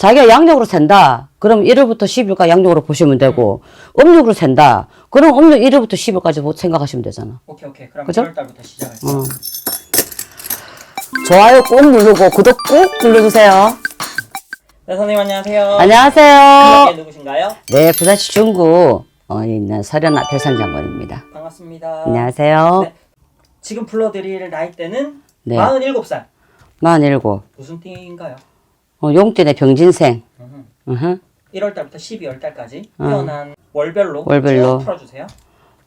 자기가 양력으로 센다. 그럼 1월부터 10일까지 양력으로 보시면 되고, 음력으로 센다. 그럼 음력 1월부터 10일까지 뭐 생각하시면 되잖아. 오케이 오케이. 그럼 그죠? 1월 달부터 시작할게요. 어. 좋아요 꼭 누르고 구독 꼭 눌러주세요. 네, 선생님 안녕하세요. 안녕하세요. 이게 누구신가요? 네, 부산시 중구 어, 있는 서련아 별산장관입니다. 반갑습니다. 안녕하세요. 네. 지금 불러드릴 나이대는 네. 47살. 47. 무슨 띠인가요? 어, 용진의 병진생. 음흠. 으흠. 1월 달부터 12월 달까지 태어난 월별로 어. 월별로. 쭉 풀어주세요.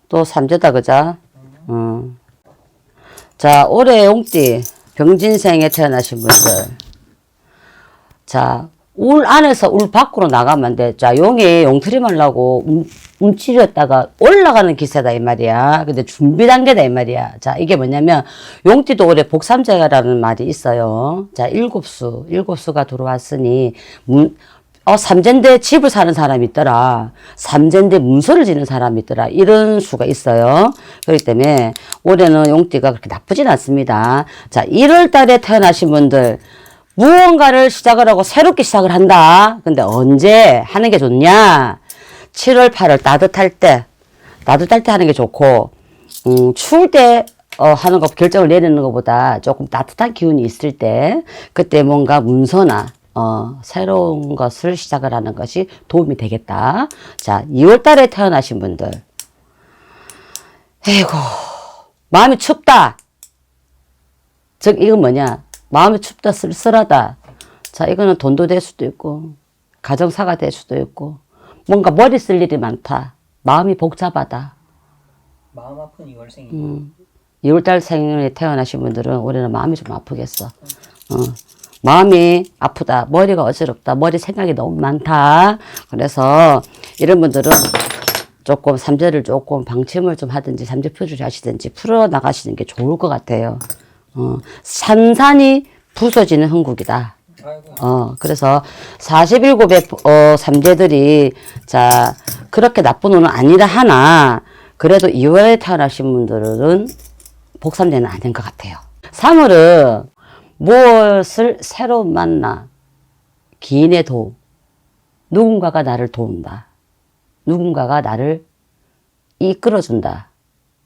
또 삼재다 그자. 어. 자, 올해 용띠 병진생에 태어나신 분들. 자, 울 안에서 울 밖으로 나가면 안 돼. 자, 용이 용풀이 말라고 움, 움츠렸다가 올라가는 기세다 이 말이야. 근데 준비 단계다 이 말이야. 자, 이게 뭐냐면 용띠도 올해 복삼재가라는 말이 있어요. 자, 일곱 수, 일곱 수가 들어왔으니 문, 어, 삼재인데 집을 사는 사람이 있더라. 삼재인데 문서를 지는 사람이 있더라. 이런 수가 있어요. 그렇기 때문에 올해는 용띠가 그렇게 나쁘진 않습니다. 자, 1월 달에 태어나신 분들, 무언가를 시작을 하고 새롭게 시작을 한다. 근데 언제 하는 게 좋냐? 7월, 8월 따뜻할 때, 따뜻할 때 하는 게 좋고, 음, 추울 때, 어, 하는 거, 결정을 내리는 것보다 조금 따뜻한 기운이 있을 때, 그때 뭔가 문서나, 어, 새로운 것을 시작을 하는 것이 도움이 되겠다. 자, 2월 달에 태어나신 분들. 에이고, 마음이 춥다. 즉, 이건 뭐냐? 마음이 춥다, 쓸쓸하다. 자, 이거는 돈도 될 수도 있고, 가정사가 될 수도 있고, 뭔가 머리 쓸 일이 많다. 마음이 복잡하다. 마음 아픈 2월생이 음. 2월달 생일에 태어나신 분들은 올해는 마음이 좀 아프겠어. 어. 마음이 아프다. 머리가 어지럽다. 머리 생각이 너무 많다. 그래서 이런 분들은 조금 삼재를 조금 방침을 좀 하든지 삼재 표를 하시든지 풀어 나가시는 게 좋을 것 같아요. 어. 산산이 부서지는 흥국이다. 어, 그래서 47의 어, 삼재들이 자, 그렇게 나쁜 운은 아니라 하나 그래도 2월에 태어나신 분들은 복삼재는 아닌 것 같아요. 3월은 무엇을 새로 만나 기인의 도움 누군가가 나를 도운다. 누군가가 나를 이끌어준다.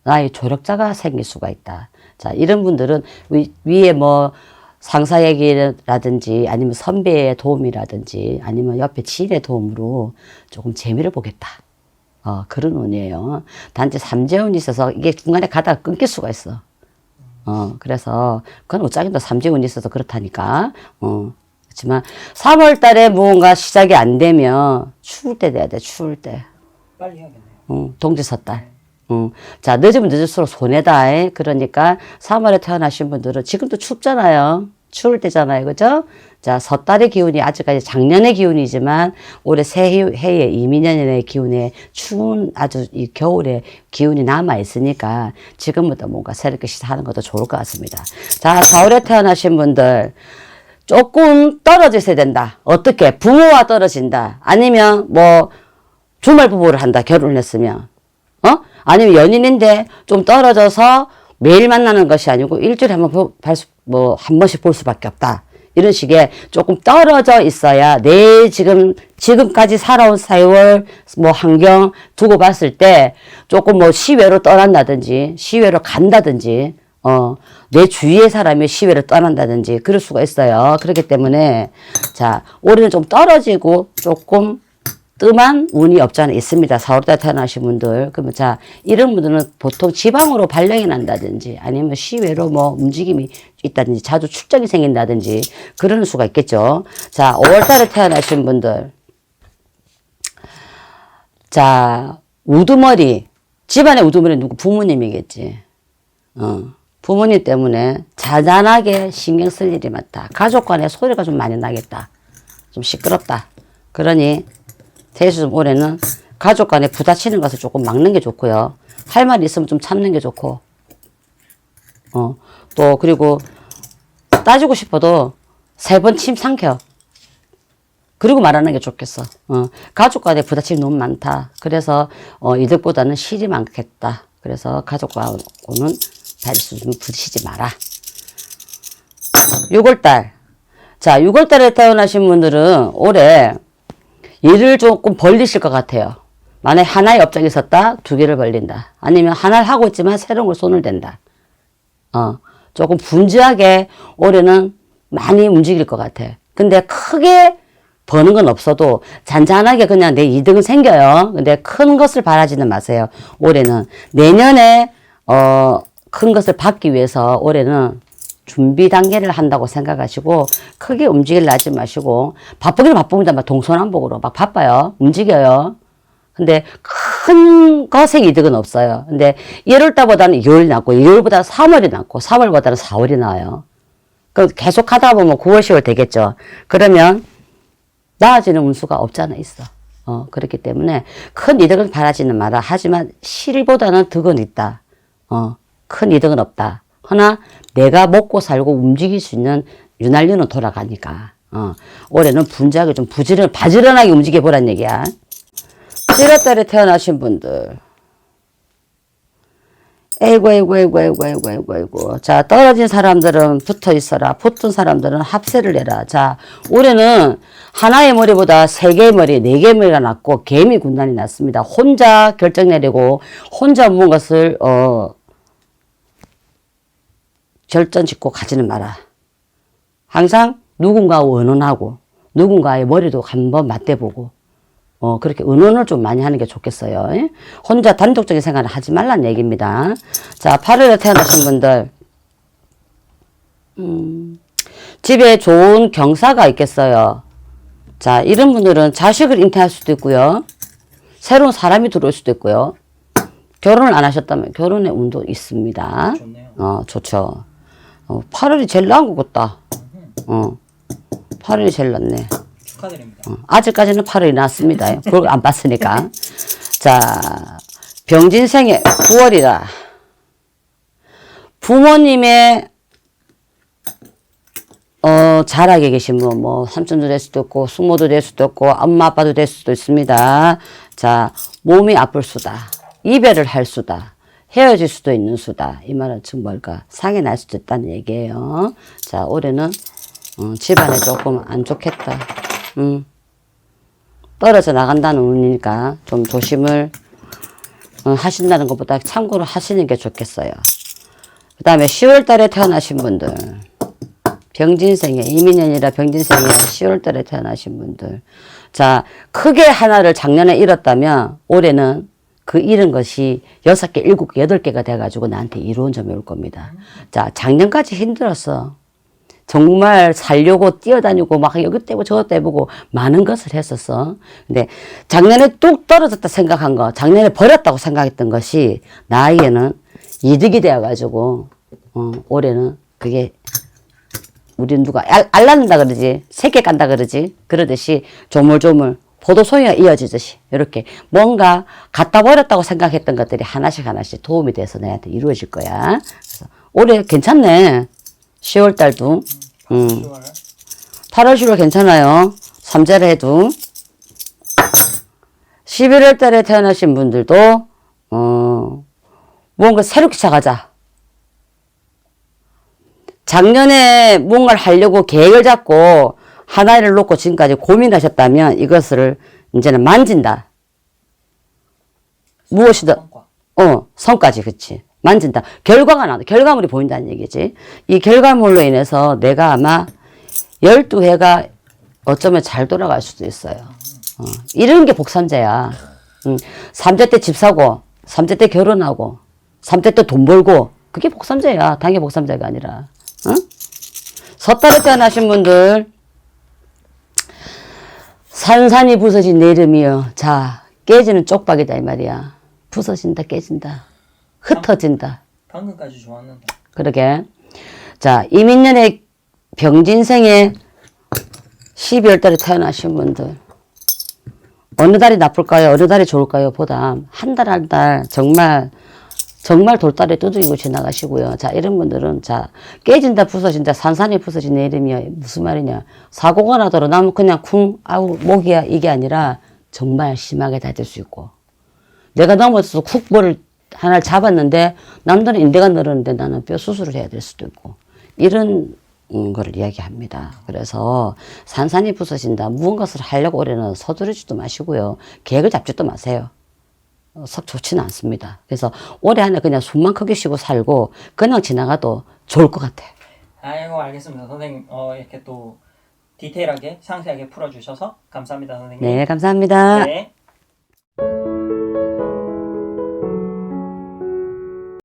나의 조력자가 생길 수가 있다. 자, 이런 분들은 위, 위에 뭐 상사 얘기라든지 아니면 선배의 도움이라든지 아니면 옆에 지인의 도움으로 조금 재미를 보겠다. 어, 그런 운이에요. 단지 삼재운이 있어서 이게 중간에 가다가 끊길 수가 있어. 어, 그래서 그건 어쩌긴도 삼재운이 있어서 그렇다니까. 어, 그렇지만 3월 달에 무언가 시작이 안 되면 추울 때 돼야 돼, 추울 때. 빨리 해야겠네요. 응, 동지섣달. 응. 자, 늦으면 늦을수록 손해다. 에. 그러니까 3월에 태어나신 분들은 지금도 춥잖아요. 추울 때잖아요. 그죠? 자, 섣달의 기운이 아직까지 작년의 기운이지만 올해 새해의 이민년의 기운에 추운 아주 이 겨울에 기운이 남아 있으니까 지금부터 뭔가 새롭게 시작하는 것도 좋을 것 같습니다. 자, 4월에 태어나신 분들 조금 떨어져야 된다. 어떻게? 부모와 떨어진다. 아니면 뭐 주말 부부를 한다. 결혼을 했으면. 어? 아니면 연인인데 좀 떨어져서 매일 만나는 것이 아니고 일주일에 한 번, 뭐, 한 번씩 볼 수밖에 없다. 이런 식의 조금 떨어져 있어야 내 지금, 지금까지 살아온 세월, 뭐, 환경 두고 봤을 때 조금 뭐 시외로 떠난다든지, 시외로 간다든지, 어, 내 주위의 사람이 시외를 떠난다든지 그럴 수가 있어요. 그렇기 때문에, 자, 올해는 좀 떨어지고 조금 뜸한 운이 없지 않아 있습니다. 4월달 태어나신 분들. 그러면 자, 이런 분들은 보통 지방으로 발령이 난다든지 아니면 시외로 뭐 움직임이 있다든지 자주 출장이 생긴다든지 그런 수가 있겠죠. 자, 5월달에 태어나신 분들. 자, 우두머리. 집안의 우두머리 누구? 부모님이겠지. 어. 부모님 때문에 잔잔하게 신경 쓸 일이 많다. 가족 간에 소리가 좀 많이 나겠다. 좀 시끄럽다. 그러니 대수 좀 올해는 가족 간에 부딪히는 것을 조금 막는 게 좋고요. 할 말이 있으면 좀 참는 게 좋고. 어, 또, 그리고 따지고 싶어도 세 번 침 삼켜. 그리고 말하는 게 좋겠어. 어, 가족 간에 부딪힘이 너무 많다. 그래서, 어, 이득보다는 실이 많겠다. 그래서 가족과는 발수 좀 부딪히지 마라. 6월달. 자, 6월 달에 태어나신 분들은 올해 일을 조금 벌리실 것 같아요. 만약에 하나의 업장이 있었다, 두 개를 벌린다. 아니면 하나를 하고 있지만 새로운 걸 손을 댄다. 어, 조금 분주하게 올해는 많이 움직일 것 같아. 근데 크게 버는 건 없어도 잔잔하게 그냥 내 이득은 생겨요. 근데 큰 것을 바라지는 마세요. 올해는. 내년에, 어, 큰 것을 받기 위해서 올해는 준비 단계를 한다고 생각하시고 크게 움직일 하지 마시고 바쁘기는 바쁩니다. 막 동서남북으로 막 바빠요. 움직여요. 근데 큰 것의 이득은 없어요. 근데 1월 달보다는 2월이 낫고 2월보다 3월이 낫고 3월보다는 4월이 나아요. 그 계속 하다 보면 9월, 10월 되겠죠. 그러면 나아지는 운수가 없잖아 있어. 어, 그렇기 때문에 큰 이득을 바라지는 마라. 하지만 실보다는 득은 있다. 어, 큰 이득은 없다. 허나 내가 먹고 살고 움직일 수 있는 윤활유는 돌아가니까. 어, 올해는 분주하게 좀 부지런, 바지런하게 움직여 보란 얘기야. 7월 달에 태어나신 분들. 에이구, 에이구, 에이구, 에이구, 에이구, 에이구, 에이구. 자, 떨어진 사람들은 붙어 있어라. 붙은 사람들은 합세를 해라. 자, 올해는 하나의 머리보다 세 개의 머리, 네 개의 머리가 났고, 개미 군단이 났습니다. 혼자 결정 내리고, 혼자 무언 것을, 어, 결정 짓고 가지는 마라. 항상 누군가와 의논하고, 누군가의 머리도 한번 맞대보고, 어, 그렇게 의논을 좀 많이 하는 게 좋겠어요. 예? 혼자 단독적인 생활을 하지 말란 얘기입니다. 자, 8월에 태어나신 분들, 음, 집에 좋은 경사가 있겠어요. 자, 이런 분들은 자식을 잉태할 수도 있고요. 새로운 사람이 들어올 수도 있고요. 결혼을 안 하셨다면 결혼의 운도 있습니다. 좋네요. 어, 좋죠. 어, 8월이 제일 나은 것 같다. 어, 8월이 제일 낫네. 축하드립니다. 어, 아직까지는 8월이 났습니다. 그걸 안 봤으니까. 자, 병진생의 9월이라. 부모님의 어, 잘하게 계신 분, 뭐, 삼촌도 될 수도 있고, 숙모도 될 수도 있고, 엄마, 아빠도 될 수도 있습니다. 자, 몸이 아플 수다. 이별을 할 수다. 헤어질 수도 있는 수다. 이 말은 즉 뭘까? 상이 날 수도 있다는 얘기예요. 자, 올해는, 어, 집안에 조금 안 좋겠다. 음. 떨어져 나간다는 운이니까 좀 조심을 어, 하신다는 것보다 참고를 하시는 게 좋겠어요. 그 다음에 10월 달에 태어나신 분들. 병진생에, 이민년이라 병진생에 10월 달에 태어나신 분들. 자, 크게 하나를 작년에 잃었다면 올해는 그 잃은 것이 6개, 7개, 8개가 돼가지고 나한테 이로운 점이 올 겁니다. 자, 작년까지 힘들었어. 정말 살려고 뛰어다니고 막 여기 떼고 저거 떼보고 많은 것을 했었어. 근데 작년에 뚝 떨어졌다 생각한 거, 작년에 버렸다고 생각했던 것이 나에게는 이득이 되어가지고, 어, 올해는 그게 우리 누가 알, 알낳는다 그러지, 새끼 깐다 그러지, 그러듯이 조물조물 포도송이가 이어지듯이 이렇게 뭔가 갖다 버렸다고 생각했던 것들이 하나씩 하나씩 도움이 돼서 내한테 이루어질 거야. 그래서 올해 괜찮네. 10월 달도. 음. 10월 8월, 10월 괜찮아요. 삼재를 해도. 11월 달에 태어나신 분들도, 어, 뭔가 새롭게 시작하자. 작년에 뭔가를 하려고 계획을 잡고 하나를 놓고 지금까지 고민하셨다면 이것을 이제는 만진다. 무엇이든 성과. 어, 성까지, 그치. 만진다. 결과가 나온다. 결과물이 보인다는 얘기지. 이 결과물로 인해서 내가 아마 12해가 어쩌면 잘 돌아갈 수도 있어요. 어, 이런 게 복삼재야. 음, 3대 때 집 사고, 3대 때 결혼하고, 3대 때 돈 벌고, 그게 복삼재야. 당연히 복삼재가 아니라. 어? 섣달에 태어나신 분들, 산산이 부서진 내 이름이여. 자, 깨지는 쪽박이다, 이 말이야. 부서진다, 깨진다. 흩어진다. 방금까지 좋았는데. 그러게. 자, 이민년의 병진생의 12월 달에 태어나신 분들. 어느 달이 나쁠까요? 어느 달이 좋을까요? 보다 한 달 한 달 정말 정말 돌다리 두드리고 지나가시고요. 자, 이런 분들은 자, 깨진다 부서진다 산산이 부서진 내 이름이야. 무슨 말이냐. 사고가 나더라도 나는 그냥 쿵 아우 목이야 이게 아니라 정말 심하게 다될 수 있고 내가 넘어져서 쿡 뭐를 하나를 잡았는데 남들은 인대가 늘었는데 나는 뼈 수술을 해야 될 수도 있고 이런 음, 걸 이야기합니다. 그래서 산산이 부서진다. 무언가를 하려고 올해는 서두르지도 마시고요. 계획을 잡지도 마세요. 썩 좋지는 않습니다. 그래서 올해 안에 그냥 숨만 크게 쉬고 살고 그냥 지나가도 좋을 것 같아. 아이고 뭐 알겠습니다. 선생님 어, 이렇게 또 디테일하게 상세하게 풀어주셔서 감사합니다, 선생님. 네, 감사합니다. 네.